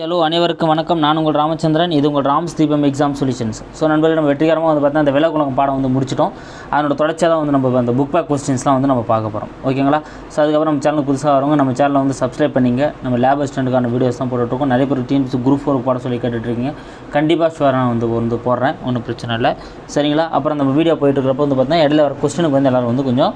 Hello அனைவருக்கும் வணக்கம். நான் உங்கள் ராமச்சந்திரன். இது உங்கள் ராம்ஸ் தீபம் எக்ஸாம் சொல்யூஷன்ஸ் ஸோ நண்பர்கள் நம்ம வெற்றிகரமாக வந்து பார்த்தா அந்த விலகுலகம் பாடம் வந்து முடிச்சிட்டோம். அதனோட தொடர்ச்சியாக தான் வந்து நம்ம அந்த புக் பேக் கொஸ்டின்ஸ்லாம் வந்து நம்ம பார்க்க போகிறோம் ஓகேங்களா ஸோ அதுக்கப்புறம் நம்ம சேனல் புதுசாக வரவங்க நம்ம சேனலை வந்து சப்ஸ்கிரைப் பண்ணிங்க. நம்ம லேப் அசிஸ்டண்ட்டுக்கான வீடியோஸ் தான் போட்டுட்ருக்கோம். நிறைய பேர் டீம்ஸ் குரூப் ஃபோர் போட சொல்லி கேட்டுட்ருக்கீங்க. கண்டிப்பாக ஷுவராக நான் வந்து வந்து போடுறேன். ஒன்றும் பிரச்சனை இல்லை. சரிங்களா? அப்புறம் நம்ம வீடியோ போயிட்டு இருக்கிறப்ப வந்து பார்த்தீங்கன்னா இடையில வர கொஸ்டினுக்கு வந்து எல்லோரும் வந்து கொஞ்சம்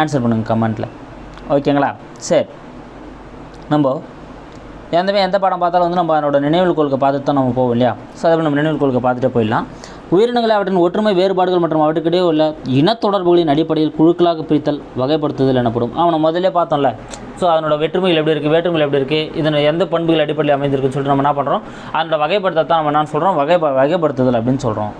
ஆன்சர் பண்ணுங்கள் கமெண்ட்டில் ஓகேங்களா சரி. நம்ம எந்தவே எந்த படம் பார்த்தாலும் வந்து நம்ம அதனோட நினைவில் கொள்கை பார்த்துட்டு தான் நம்ம போவோம் இல்லையா? ஸோ அதை நம்ம நினைவில் கொள்கை பார்த்துட்டே போயிடலாம். உயிரினங்களை அவற்றின் ஒற்றுமை வேறுபாடுகள் மற்றும் அவற்றுக்கிடையே உள்ள இனத்தொடர்புகளின் அடிப்படையில் குழுக்களாக பிரித்தல் வகைப்படுத்துதல் எனப்படும். அவனை முதல்ல பார்த்தோம்ல. ஸோ அதனோட வெற்றுமைகள் எப்படி இருக்குது வேற்றுமைகள் எப்படி இருக்குது இதனை எந்த பண்புகள் அடிப்படையில் அமைந்திருக்குன்னு சொல்லிட்டு நம்ம என்ன பண்ணுறோம் அதனோட வகைப்படுத்தத்தான் நம்ம என்ன சொல்கிறோம் வகை வகைப்படுத்துதல் அப்படின்னு சொல்கிறோம்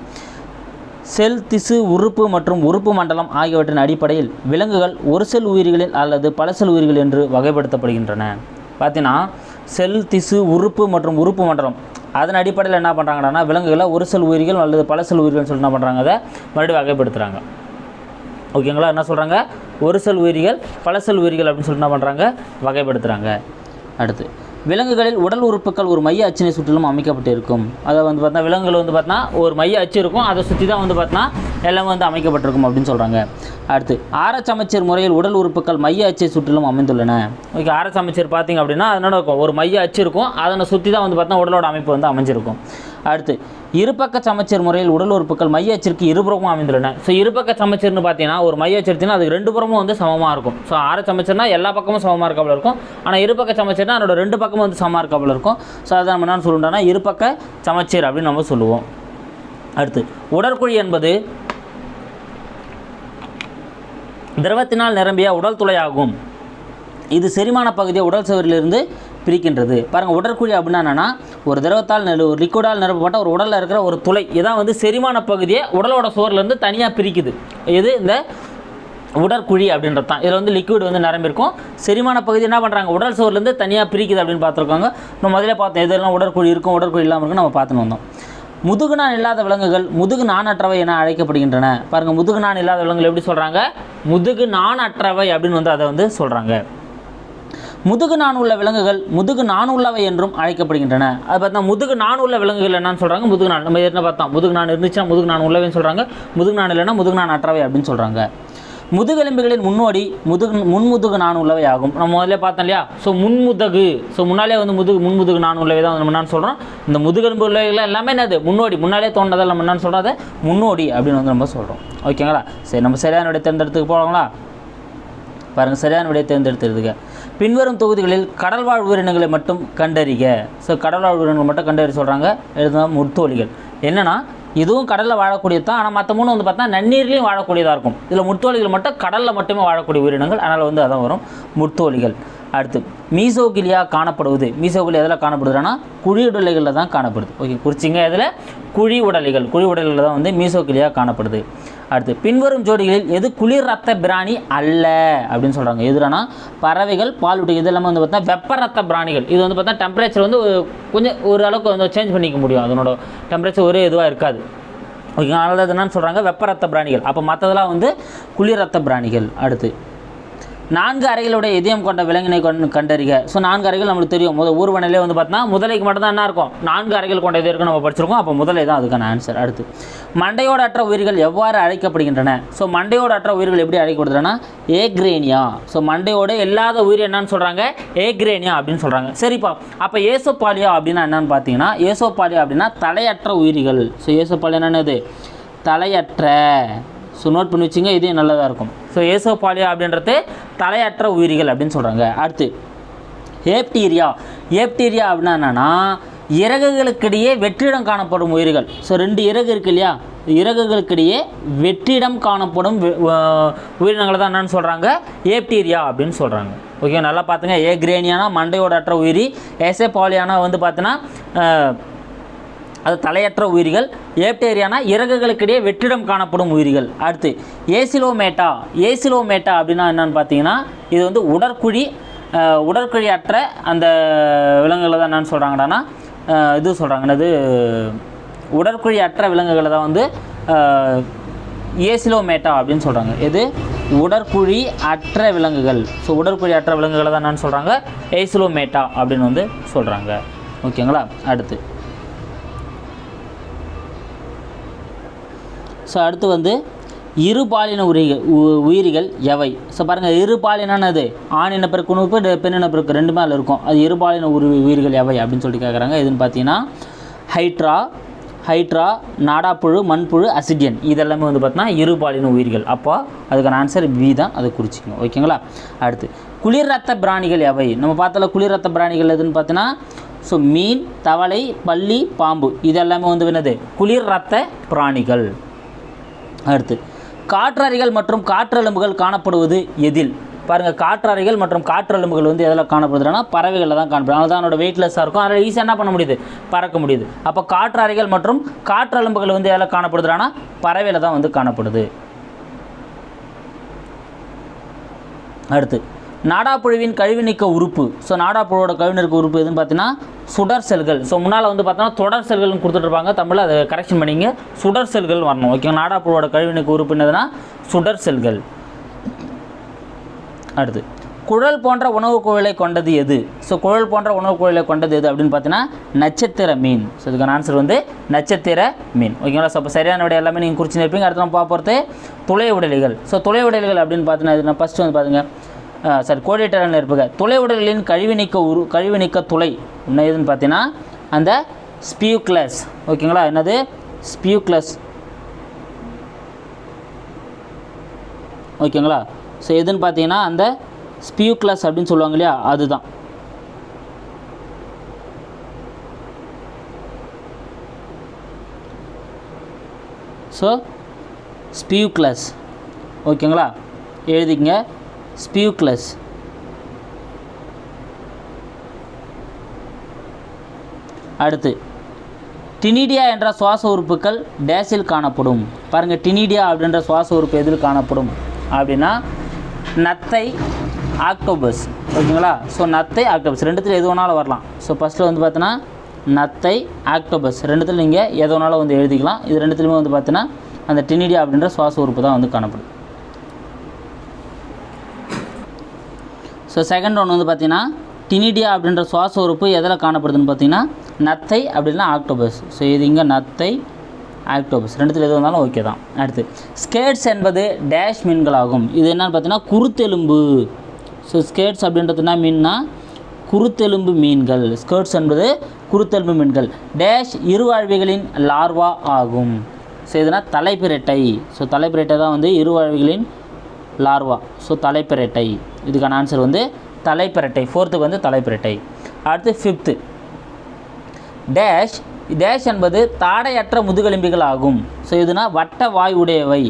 செல் திசு உறுப்பு மற்றும் உறுப்பு மண்டலம் ஆகியவற்றின் அடிப்படையில் விலங்குகள் ஒரு செல் உயிரிகளில் அல்லது பல செல் உயிர்கள் என்று வகைப்படுத்தப்படுகின்றன. பார்த்தீங்கன்னா செல் திசு உறுப்பு மற்றும் உறுப்பு மண்டலம். அதன் அடிப்படையில் என்ன பண்ணுறாங்கன்னா விலங்குகளை ஒரு செல் உயிர்கள் அல்லது பல செல் உயிர்கள்னு சொல்லி என்ன பண்ணுறாங்க அதை மறுபடியும் வகைப்படுத்துகிறாங்க ஓகேங்களா? என்ன சொல்கிறாங்க ஒரு செல் உயிரிகள் பல செல் உயிரிகள் அப்படின்னு சொல்லி என்ன பண்ணுறாங்க வகைப்படுத்துகிறாங்க அடுத்து. விலங்குகளில் உடல் உறுப்புகள் ஒரு மைய அச்சினை சுற்றிலும் அமைக்கப்பட்டிருக்கும். அதை வந்து பார்த்தா விலங்குகள் வந்து பார்த்தா ஒரு மைய அச்சு இருக்கும். அதை சுற்றி தான் வந்து பார்த்தா எல்லாமே வந்து அமைக்கப்பட்டிருக்கும் அப்படின்னு சொல்கிறாங்க அடுத்து ஆரச்சமைச்சர் முறையில் உடல் உறுப்புகள் மைய அச்சை சுற்றிலும் அமைந்துள்ளன. ஓகே ஆரச்சமைச்சர் பார்த்தீங்க அப்படின்னா அதனோட இருக்கும் ஒரு மைய அச்சு இருக்கும். அதனை சுற்றி தான் வந்து பார்த்தா உடலோட அமைப்பு வந்து அமைஞ்சிருக்கும். அடுத்து இருபக்க சமச்சீர் முறையில் உடல் உறுப்புகள் மைய அச்சிற்கு இருபுறமும் அமைந்துள்ளன. ஸோ இருபக்க சமச்சீர்னு பார்த்தீங்கன்னா ஒரு மைய அச்சு அதுக்கு ரெண்டு புறமும் வந்து சமமாக இருக்கும். ஸோ ஆறு சமச்சீர்னா எல்லா பக்கமும் சமமாக இருக்காப்புல இருக்கும். ஆனால் இருபக்க சமச்சீர்னா அதோட ரெண்டு பக்கமும் வந்து சமமாக இருக்காப்புல இருக்கும். ஸோ அதை நம்ம என்ன சொல்லுவோம்னா இருபக்க சமச்சீர் அப்படின்னு நம்ம சொல்லுவோம். அடுத்து உடற்குழி என்பது திரவத்தினால் நிரம்பிய உடல் துளையாகும் இது செரிமான பகுதியை உடல் சுவரிலிருந்து பிரிக்கின்றது. பாருங்கள் உடற்குழி அப்படின்னா என்னென்னா ஒரு திரவத்தால் நெல் ஒரு லிக்விடால் நிரப்பப்பட்ட ஒரு உடலில் இருக்கிற ஒரு துளை. இதான் வந்து செரிமான பகுதியை உடலோட சோர்லேருந்து தனியாக பிரிக்குது. இது இந்த உடற்குழி அப்படின்றது தான். இதில் வந்து லிக்விட் வந்து நிரம்பியிருக்கும் செரிமான பகுதி என்ன பண்ணுறாங்க உடல் சோர்லேருந்து தனியாக பிரிக்குது அப்படின்னு பார்த்துருக்காங்க. நம்ம முதல்ல பார்த்தோம் எதெல்லாம் உடற்குழி இருக்கும் உடற்குழி இல்லாமல் இருக்கும் நம்ம பார்த்துன்னு வந்தோம். முதுகு நான் இல்லாத விலங்குகள் முதுகு நாணற்றவை என அழைக்கப்படுகின்றன. பாருங்கள் முதுகு நான் இல்லாத விலங்குகள் எப்படி சொல்கிறாங்க முதுகு நாணற்றவை அப்படின்னு வந்து அதை வந்து சொல்கிறாங்க முதுகு நான் உள்ள விலங்குகள் முதுகு நான் உள்ளவை என்றும் அழைக்கப்படுகின்றன. அது பார்த்தா முதுகு நான் உள்ள விலங்குகள் என்னன்னு சொல்கிறாங்க முதுகு நான் நம்ம என்ன பார்த்தோம்? முதுகு நான் இருந்துச்சுன்னா முதுகு நான் உள்ளவைன்னு சொல்கிறாங்க முதுகு நான் இல்லைன்னா முதுகு நான் அற்றவை அப்படின்னு சொல்கிறாங்க முதுகெலும்புகளின் முன்னோடி முதுகு முன்முதுகு நான் உள்ளவை ஆகும். நம்ம முதல்ல பார்த்தோம் இல்லையா? ஸோ முன்முதுகு. ஸோ முன்னாலே வந்து முதுகு முன்முதுகு நான் உள்ளவை தான் நம்ம என்னன்னு சொல்கிறோம் இந்த முதுகெலும்பு உள்ளவைகள் எல்லாமே என்னது? முன்னோடி. முன்னாலே தோன்றதை நம்ம என்னன்னு சொல்கிறோம் அதை முன்னோடி அப்படின்னு வந்து நம்ம சொல்கிறோம் ஓகேங்களா? சரி நம்ம சரியான விடை தேர்ந்தெடுத்துக்கு போகலாங்களா? பாருங்கள் சரியான விடையை தேர்ந்தெடுத்துருதுங்க பின்வரும் தொகுதிகளில் கடல்வாழ் உயிரினங்களை மட்டும் கண்டறிக. ஸோ கடல்வாழ் உயிரினங்கள் மட்டும் கண்டறி சொல்கிறாங்க எழுதுனா முர்த்தோலிகள். என்னென்னா இதுவும் கடலில் வாழக்கூடியது தான் ஆனால் மற்ற மூணு வந்து பார்த்தா நன்னீர்லேயும் வாழக்கூடியதாக இருக்கும். இதில் முர்த்தோலிகள் மட்டும் கடலில் மட்டுமே வாழக்கூடிய உயிரினங்கள். அதனால் வந்து அதான் வரும் முர்த்தோலிகள். அடுத்து மீசோகிலியா காணப்படுவது. மீசோகிலியா எதில் காணப்படுதுன்னா குழி உடலைகளில் தான் காணப்படுது. ஓகே குறிச்சிங்க இதில் குழி உடலைகள். குழி உடலைகளில் தான் வந்து மீசோகிலியா காணப்படுது. அடுத்து பின்வரும் ஜோடிகளில் எது குளிர் ரத்த பிராணி அல்ல? அப்படின்னு சொல்கிறாங்க எதுனா? பறவைகள் பாலுட்டி இது எல்லாமே வந்து பார்த்தா வெப்ப ரத்த பிராணிகள். இது வந்து பார்த்தா டெம்பரேச்சர் வந்து ஒரு- கொஞ்சம் ஒரு அளவுக்கு வந்து சேஞ்ச் பண்ணிக்க முடியும். அதனோட டெம்பரேச்சர் ஒரே இதுவாக இருக்காது. ஓகே அதனால் என்னன்னு சொல்கிறாங்க வெப்ப ரத்த பிராணிகள். அப்போ மற்றதெல்லாம் வந்து குளிர் ரத்த பிராணிகள். அடுத்து நான்கு அறைகளுடைய இதயம் கொண்ட விலங்கினை கொண்டு கண்டறிக. ஸோ நான்கு அறைகள் நம்மளுக்கு தெரியும். முதல் ஊர்வனையிலே வந்து பார்த்தோன்னா முதலைக்கு மட்டும்தான் என்ன இருக்கும்? நான்கு அறைகள் கொண்ட இதயம் நம்ம படிச்சிருக்கோம். அப்போ முதலை தான் அதுக்கான ஆன்சர் அடுத்து மண்டையோட அற்ற உயிர்கள் எவ்வாறு அழைக்கப்படுகின்றன? ஸோ மண்டையோட அற்ற உயிர்கள் எப்படி அழைக்கப்படுதுன்னா ஏக்ரேனியா. ஸோ மண்டையோட இல்லாத உயிர் என்னன்னு சொல்கிறாங்க ஏக்ரேனியா அப்படின்னு சொல்கிறாங்க சரிப்பா. அப்போ ஏசோபாலியா அப்படின்னா என்னன்னு பார்த்தீங்கன்னா ஏசோபாலியா அப்படின்னா தலையற்ற உயிரிகள். ஸோ ஏசோபாலியா என்னது? தலையற்ற. ஸோ நோட் பண்ணி வச்சுங்க இதே நல்லதாக இருக்கும். ஸோ ஏசோபாலியா அப்படின்றது தலையற்ற உயிரிகள் அப்படின்னு சொல்கிறாங்க அடுத்து ஏப்டீரியா. ஏப்டீரியா அப்படின்னா என்னென்னா இறகுகளுக்கிடையே வெற்றிடம் காணப்படும் உயிர்கள். ஸோ ரெண்டு இறகு இருக்கு இல்லையா? இறகுகளுக்கிடையே வெற்றிடம் காணப்படும் உயிரினங்களை தான் என்னென்னு சொல்கிறாங்க ஏப்டீரியா அப்படின்னு சொல்கிறாங்க ஓகே நல்லா பார்த்துங்க ஏ கிரேனியானா மண்டையோட அற்ற உயிரி ஏசேபாலியானா வந்து பார்த்தோன்னா அது தலையற்ற உயிரிகள். ஏப்டேரியானா இறகுகளுக்கிடையே வெற்றிடம் காணப்படும் உயிரிகள். அடுத்து ஏசிலோமேட்டா. ஏசிலோமேட்டா அப்படின்னா என்னன்னு பார்த்தீங்கன்னா இது வந்து உடற்குழி உடற்குழி அற்ற அந்த விலங்குகளை தான் என்னென்னு சொல்கிறாங்கடானா இது சொல்கிறாங்க என்னது? உடற்குழி அற்ற விலங்குகளை தான் வந்து ஏசிலோமேட்டா அப்படின்னு சொல்கிறாங்க இது உடற்குழி அற்ற விலங்குகள். ஸோ உடற்குழி அற்ற விலங்குகளை தான் என்னென்னு சொல்கிறாங்க ஏசிலோமேட்டா அப்படின்னு வந்து சொல்கிறாங்க ஓகேங்களா? அடுத்து ஸோ அடுத்து வந்து இருபாலின உயிரிகள் உயிரிகள் எவை? ஸோ பாருங்கள் இருபாலினது ஆண் இனப்பெருக்கு உணவு பெண் இனப்பெருக்கு ரெண்டு மேலே இருக்கும். அது இருபாலின உரு உயிர்கள் எவை அப்படின்னு சொல்லிட்டு கேட்குறாங்க எதுன்னு பார்த்தீங்கன்னா ஹைட்ரா ஹைட்ரா நாடாப்புழு மண்புழு அசிடியன் இதெல்லாமே வந்து பார்த்தீங்கன்னா இருபாலின உயிர்கள். அப்போ அதுக்கான ஆன்சர் பி தான். அதை குறிச்சிக்கணும். ஓகேங்களா அடுத்து குளிர் ரத்த பிராணிகள் எவை? நம்ம பார்த்தல குளிர் ரத்த பிராணிகள் எதுன்னு பார்த்தீங்கன்னா ஸோ மீன் தவளை பள்ளி பாம்பு. இதெல்லாமே வந்து என்னது? குளிர் ரத்த பிராணிகள். அடுத்து காற்றறைகள் மற்றும் காற்றெலும்புகள் காணப்படுவது எதில்? பாருங்கள் காற்றறைகள் மற்றும் காற்றெலும்புகள் வந்து எதில் காணப்படுதுன்னா பறவைகளில் தான் காணப்படும் அதனால் தான் அதனோட வெயிட்லெஸ்ஸாக இருக்கும். அதில் ஈஸியாக என்ன பண்ண முடியுது? பறக்க முடியுது. அப்போ காற்றறைகள் மற்றும் காற்றெலும்புகள் வந்து எதில் காணப்படுதுன்னா பறவையில் தான் வந்து காணப்படுது. அடுத்து நாடாப்புழுவின் கழிவு நீக்க உறுப்பு. ஸோ நாடாப்புழுவோட கழிவு நீக்க உறுப்பு எதுன்னு பார்த்தீங்கன்னா சுடர் செல்கள். ஸோ முன்னால் வந்து பார்த்தோன்னா தொடர் செல்கள்னு கொடுத்துட்ருப்பாங்க தமிழில் அதை கரெக்ஷன் பண்ணிங்க. சுடர் செல்கள் வரணும். ஓகே நாடாப்புழுவோட கழிவு நீக்க உறுப்பு என்னதுன்னா சுடர் செல்கள். அடுத்து குழல் போன்ற உணவுக் குழலை கொண்டது எது? ஸோ குழல் போன்ற உணவுக் குழலை கொண்டது எது அப்படின்னு பார்த்தீங்கன்னா நட்சத்திர மீன். ஸோ இதுக்கான ஆன்சர் வந்து நட்சத்திர மீன். ஓகேங்களா? ஸோ இப்போ சரியான விட எல்லாமே நீங்கள் குறிச்சு இருப்பீங்க அடுத்த நம்ம பார்ப்போறது போகிறது துளை உடலிகள் ஸோ துளை உடலிகள் அப்படின்னு பார்த்தீங்கன்னா ஃபஸ்ட்டு வந்து பார்த்துங்க சாரி கோடிட்டரன் இருப்பாங்க. துளை உடல்களின் கழிவு நீக்க உரு கழிவு நீக்க துளை. என்ன எதுன்னு பார்த்தீங்கன்னா அந்த ஸ்பியூக்லஸ். ஓகேங்களா? என்னது? ஸ்பியூக்லஸ். ஓகேங்களா? ஸோ எதுன்னு பார்த்தீங்கன்னா அந்த ஸ்பியூக்லஸ் அப்படின்னு சொல்லுவாங்க இல்லையா? அதுதான். So spicules. ஓகேங்களா? எழுதிக்கங்க. ஸ்பியூக்லஸ். அடுத்து டினிடியா என்ற சுவாச உறுப்புகள் டேஸில் காணப்படும். பாருங்கள் டினிடியா அப்படின்ற சுவாச உறுப்பு எதில் காணப்படும்? அப்படின்னா நத்தை ஆக்டோபஸ். ஓகேங்களா? ஸோ நத்தை ஆக்டோபஸ். ரெண்டுத்தில் எது வேணாலும் வரலாம். ஸோ ஃபஸ்ட்டில் வந்து பார்த்தீங்கன்னா நத்தை ஆக்டோபஸ். ரெண்டுத்தில் நீங்கள் எது வேணாலும் வந்து எழுதிக்கலாம். இது ரெண்டுத்துலையுமே வந்து பார்த்தீங்கன்னா அந்த டினிடியா அப்படின்ற சுவாச உறுப்பு தான் வந்து காணப்படும். ஸோ செகண்ட் ஒன்று வந்து பார்த்திங்கன்னா டினிடியா அப்படின்ற சுவாச உறுப்பு எதில் காணப்படுதுன்னு பார்த்தீங்கன்னா நத்தை அப்படின்னா ஆக்டோபஸ் ஸோ இது இங்கே நத்தை ஆக்டோபஸ் ரெண்டுத்தில் எது வந்தாலும் ஓகே தான். அடுத்து ஸ்கேட்ஸ் என்பது டேஷ் மீன்களாகும் இது என்னென்னு பார்த்தீங்கன்னா குருத்தெலும்பு. ஸோ ஸ்கேட்ஸ் அப்படின்றதுனா மீன்னா குருத்தெலும்பு மீன்கள். ஸ்கேட்ஸ் என்பது குருத்தெலும்பு மீன்கள். டேஷ் இருவாழ்விகளின் லார்வா ஆகும். ஸோ இதுனா தலைப்பிரட்டை. ஸோ தலைப்பிரட்டை தான் வந்து இருவாழ்விகளின் லார்வா ஸோ தலைப்பிரட்டை. இதுக்கான ஆன்சர் வந்து தலைப்பிரட்டை. ஃபோர்த்துக்கு வந்து தலைப்பிரட்டை. அடுத்து ஃபிஃப்த்து டேஷ் டேஷ் என்பது தாடையற்ற முதுகெலும்பிகள் ஆகும். ஸோ இதுனா வட்ட வாய் உடையவை.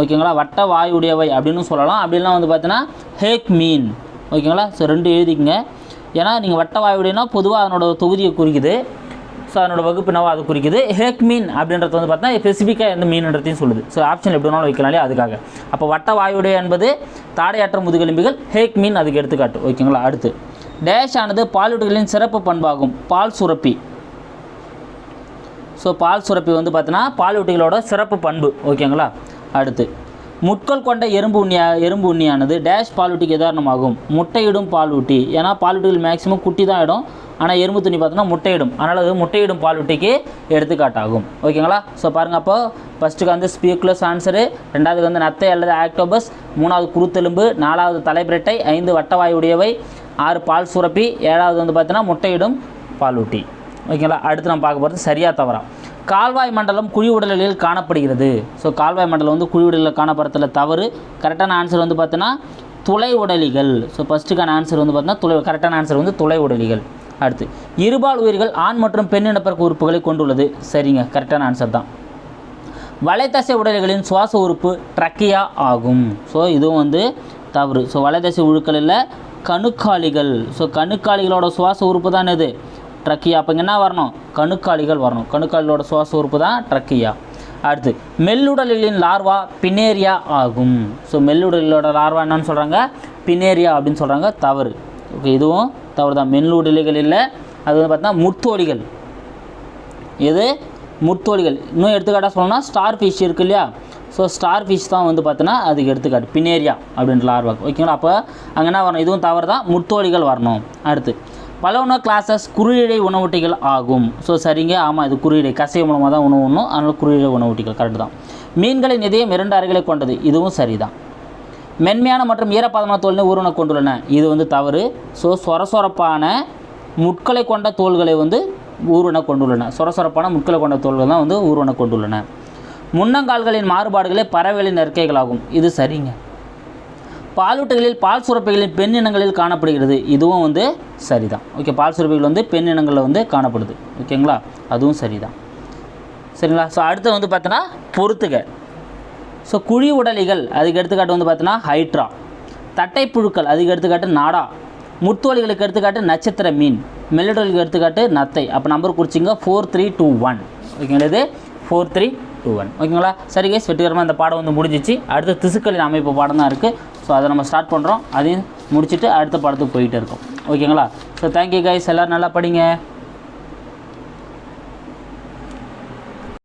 ஓகேங்களா வட்ட வாய் உடையவை அப்படின்னு சொல்லலாம். அப்படிலாம் வந்து பார்த்தீங்கன்னா ஹேக் மீன் ஓகேங்களா ஸோ ரெண்டு எழுதிக்கங்க. ஏன்னா நீங்கள் வட்ட வாய் உடையனா பொதுவாக அதனோட தொகுதியை குறிக்குது. ஸோ அதனோட வகுப்பு என்னவோ அது குறிக்குது. ஹேக் மீன் அப்படின்றது வந்து பார்த்தா ஸ்பெசிஃபிக்காக எந்த மீன்ன்றதையும் சொல்லுது. ஸோ ஆப்ஷன் எப்படி வேணாலும் வைக்கலாம் அதுக்காக. அப்போ வட்ட வாயுடைய என்பது தாடையற்ற முதுகெலும்பிகள் ஹேக் மீன் அதுக்கு எடுத்துக்காட்டு. ஓகேங்களா அடுத்து. டேஷ் ஆனது பாலூட்டுகளின் சிறப்பு பண்பாகும். பால் சுரப்பி. ஸோ பால் சுரப்பி வந்து பார்த்தீங்கன்னா பாலூட்டிகளோட சிறப்பு பண்பு. ஓகேங்களா அடுத்து. முட்கள் கொண்ட எறும்பு உண்ணியா எறும்பு உண்ணியானது டேஷ் பாலூட்டிக்கு உதாரணமாகும் முட்டையிடும் பாலூட்டி ஏன்னா பாலூட்டிகள் மேக்ஸிமம் குட்டி தான் இடும். ஆனால் எறும்பு துணி பார்த்தோன்னா முட்டையிடும். அதனால் அது முட்டையிடும் பாலூட்டிக்கு எடுத்துக்காட்டாகும். ஓகேங்களா? ஸோ பாருங்கள் அப்போ ஃபஸ்ட்டுக்கு வந்து ஸ்பியூக்லஸ் ஆன்சரு ரெண்டாவதுக்கு வந்து நத்தை அல்லது ஆக்டோபஸ் மூணாவது குருத்தெலும்பு நாலாவது தலைப்பிரட்டை ஐந்து வட்டவாயுடையவை ஆறு பால் சுரப்பி ஏழாவது வந்து பார்த்தீங்கன்னா முட்டையிடும் பாலூட்டி ஓகேங்களா? அடுத்து நம்ம பார்க்க போகிறது சரியாக தவறா. கால்வாய் மண்டலம் குழி உடல்களில் காணப்படுகிறது. ஸோ கால்வாய் மண்டலம் வந்து குழி உடலில் காணப்படுறதுல தவறு. கரெக்டான ஆன்சர் வந்து பார்த்தீங்கன்னா துளை உடலிகள். ஸோ ஃபஸ்ட்டுக்கான ஆன்சர் வந்து பார்த்தீங்கன்னா துளை கரெக்டான ஆன்சர் வந்து துளை உடலிகள். அடுத்து இருபால் உயிர்கள் ஆண் மற்றும் பெண் இனப்பெருக்க உறுப்புகளை கொண்டுள்ளது. சரிங்க கரெக்டான ஆன்சர் தான். வலைத்தசை உடல்களின் சுவாச உறுப்பு ட்ரக்கியா ஆகும். ஸோ இதுவும் வந்து தவறு. ஸோ வலைத்தசை உழுக்களில் கணுக்காலிகள். ஸோ கணுக்காலிகளோட சுவாச உறுப்பு தான் இது? ட்ரக்கியா. அப்போ இங்கே என்ன வரணும்? கணுக்காலிகள் வரணும். கணுக்காலிகளோட சுவாச உறுப்பு தான் ட்ரக்கியா. அடுத்து மெல்லுடலிகளின் லார்வா பினேரியா ஆகும். ஸோ மெல்லுடலோட லார்வா என்னன்னு சொல்கிறாங்க பினேரியா அப்படின்னு சொல்கிறாங்க தவறு. ஓகே இதுவும் தவறு தான். மெல்லுடலிகள் இல்லை. அது வந்து பார்த்தீங்கன்னா முத்தோலிகள் எது? முத்தோலிகள் இன்னும் எடுத்துக்காட்டாக சொல்லணும்னா ஸ்டார் ஃபிஷ் இருக்கு இல்லையா? ஸோ ஸ்டார் ஃபிஷ் தான் வந்து பார்த்தோன்னா அதுக்கு எடுத்துக்காட்டு. பினேரியா அப்படின்ற லார்வாக்கு ஓகேங்களா அப்போ அங்கே என்ன வரணும்? இதுவும் தவறு தான். முத்தோலிகள் வரணும். அடுத்து பலவன கிளாஸஸ் குறியீடை உணவூட்டிகள் ஆகும். ஸோ சரிங்க. ஆமாம் இது குறியீடை கசை மூலமாக தான் உணவு உண்ணும். அதனால் குறியீடை உணவூட்டிகள் கரெக்ட் தான். மீன்களின் இதயம் இரண்டு அறைகளை கொண்டது. இதுவும் சரிதான். மென்மையான மற்றும் ஈரப்பதமான தோலினை ஊர்வன கொண்டுள்ளன. இது வந்து தவறு. ஸோ சொரசொரப்பான முட்களை கொண்ட தோள்களை வந்து ஊர்வன கொண்டுள்ளன. சொரசொரப்பான முட்களை கொண்ட தோள்கள் தான் வந்து ஊர்வன கொண்டுள்ளன. முன்னங்கால்களின் மாறுபாடுகளே பறவைகளின் இறக்கைகளாகும் இது சரிங்க. பாலூட்டங்களில் பால் சுரப்பிகளின் பெண் இனங்களில் காணப்படுகிறது. இதுவும் வந்து சரிதான். ஓகே பால் சுரப்பிகள் வந்து பெண் இனங்களில் வந்து காணப்படுது. ஓகேங்களா அதுவும் சரிதான். சரிங்களா? ஸோ அடுத்து வந்து பார்த்தோன்னா பொறுத்துக ஸோ குழி உடலிகள் அதுக்கு எடுத்துக்காட்டு வந்து பார்த்தோன்னா ஹைட்ரா தட்டைப்புழுக்கள் அதுக்கு எடுத்துக்காட்டு நாடா. முத்தோலிகளுக்கு எடுத்துக்காட்டு நட்சத்திர மீன். மெல்லடோலிக்கு எடுத்துக்காட்டு நத்தை. அப்போ நம்பர் குறிச்சிங்க ஃபோர் த்ரீ டூ ஒன் ஓகேங்களா இது? ஃபோர் த்ரீ டூ ஒன் ஓகேங்களா சரி கேஸ் வெற்றிகரமாக இந்த பாடம் வந்து முடிஞ்சிச்சு. அடுத்து திசுக்களின் அமைப்பு பாடம் தான் இருக்குது ஸோ அதை நம்ம ஸ்டார்ட் பண்ணுறோம் அதையும் முடிச்சுட்டு அடுத்த படத்துக்கு போயிட்டு இருக்கோம். ஓகேங்களா ஸோ தேங்க்யூ கைஸ் எல்லோரும் நல்லா படிங்க.